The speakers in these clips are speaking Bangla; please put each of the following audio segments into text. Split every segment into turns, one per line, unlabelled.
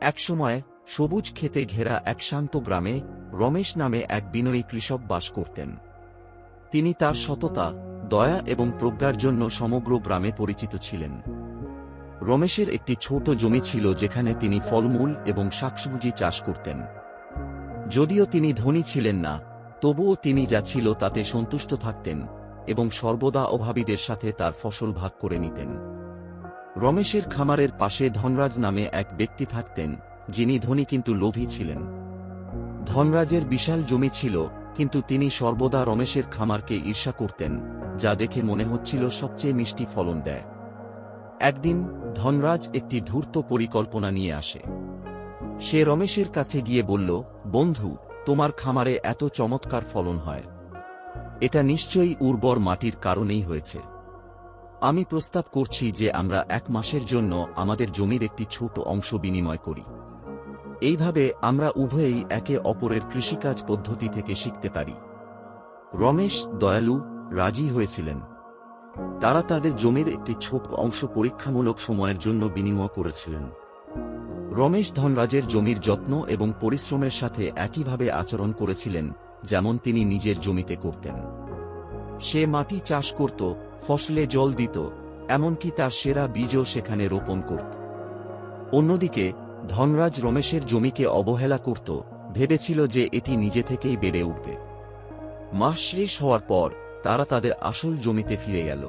একসময় সবুজ খেতে ঘেরা এক শান্ত গ্রামে রমেশ নামে এক বিনয়ী কৃষক বাস করতেন। তিনি তার সততা, দয়া এবং প্রজ্ঞার জন্য সমগ্র গ্রামে পরিচিত ছিলেন। রমেশের একটি ছোট জমি ছিল যেখানে তিনি ফলমূল এবং শাকসবজি চাষ করতেন। যদিও তিনি ধনী ছিলেন না, তবুও তিনি যা ছিল তাতে সন্তুষ্ট থাকতেন এবং সর্বদা অভাবীদের সাথে তার ফসল ভাগ করে নিতেন। রমেশের খামারের পাশে ধনরাজ নামে এক ব্যক্তি থাকতেন, যিনি ধনী কিন্তু লোভী ছিলেন। ধনরাজের বিশাল জমি ছিল, কিন্তু তিনি সর্বদা রমেশের খামারকে ঈর্ষা করতেন, যা দেখে মনে হচ্ছিল সবচেয়ে মিষ্টি ফলন দেয়। একদিন, ধনরাজ একটি ধূর্ত পরিকল্পনা নিয়ে আসে। সে রমেশের কাছে গিয়ে বলল, বন্ধু, তোমার খামারে এত চমৎকার ফলন হয়। এটা নিশ্চয়ই উর্বর মাটির কারণেই হয়েছে। আমি প্রস্তাব করছি যে আমরা এক মাসের জন্য আমাদের জমির একটি ছোট অংশ বিনিময় করি। এইভাবে আমরা উভয়েই একে অপরের কৃষিকাজ পদ্ধতি থেকে শিখতে পারি। রমেশ দয়ালু রাজি হয়েছিলেন। তারা তাদের জমির একটি ছোট অংশ পরীক্ষামূলক সময়ের জন্য বিনিময় করেছিলেন। রমেশ ধনরাজের জমির যত্ন এবং পরিশ্রমের সাথে একইভাবে আচরণ করেছিলেন, যেমন তিনি নিজের জমিতে করতেন। সে মাটি চাষ করত, ফসলে জল দিত, এমনকি তার সেরা বীজও সেখানে রোপণ করত। অন্যদিকে, ধনরাজ রমেশের জমিকে অবহেলা করত, ভেবেছিল যে এটি নিজে থেকেই বেড়ে উঠবে। মাস শেষ হওয়ার পর, তারা তাদের আসল জমিতে ফিরে গেল।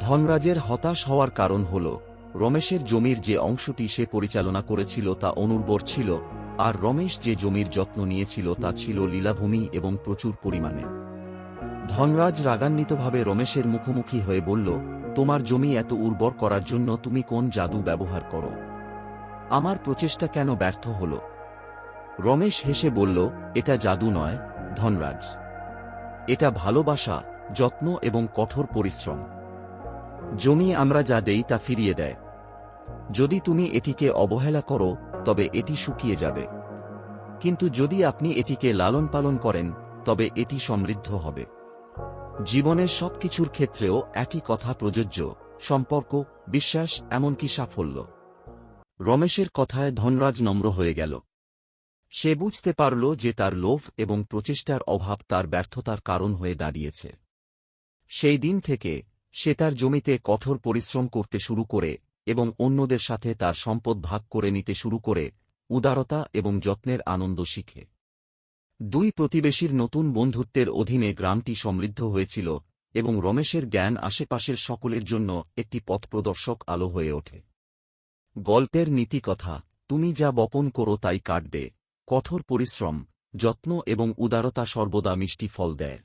ধনরাজের হতাশ হওয়ার কারণ হল, রমেশের জমির যে অংশটি সে পরিচালনা করেছিল তা অনুর্বর ছিল, আর রমেশ যে জমির যত্ন নিয়েছিল তা ছিল লীলাভূমি এবং প্রচুর পরিমাণে। ধনরাজ রাগান্বিতভাবে রমেশের মুখোমুখি হয়ে বলল, তোমার জমি এত উর্বর করার জন্য তুমি কোন জাদু ব্যবহার করো? আমার প্রচেষ্টা কেন ব্যর্থ হল? রমেশ হেসে বলল, এটা জাদু নয়, ধনরাজ। এটা ভালোবাসা, যত্ন এবং কঠোর পরিশ্রম। জমি আমরা যা দেই তা ফিরিয়ে দেয়। যদি তুমি এটিকে অবহেলা করো, তবে এটি শুকিয়ে যাবে। কিন্তু যদি আপনি এটিকে লালন পালন করেন, তবে এটি সমৃদ্ধ হবে। জীবনের সবকিছুর ক্ষেত্রেও একই কথা প্রযোজ্য, সম্পর্ক, বিশ্বাস, এমনকি সাফল্য। রমেশের কথায় ধনরাজ নম্র হয়ে গেল। সে বুঝতে পারল যে তার লোভ এবং প্রচেষ্টার অভাব তার ব্যর্থতার কারণ হয়ে দাঁড়িয়েছে। সেই দিন থেকে সে তার জমিতে কঠোর পরিশ্রম করতে শুরু করে এবং অন্যদের সাথে তার সম্পদ ভাগ করে নিতে শুরু করে, উদারতা এবং যত্নের আনন্দ শিখে। দুই প্রতিবেশীর নতুন বন্ধুত্বের অধীনে গ্রামটি সমৃদ্ধ হয়েছিল এবং রমেশের জ্ঞান আশেপাশের সকলের জন্য একটি পথপ্রদর্শক আলো হয়ে ওঠে। গল্পের নীতিকথা, তুমি যা বপন করো তাই কাটবে, কঠোর পরিশ্রম, যত্ন এবং উদারতা সর্বদা মিষ্টি ফল দেয়।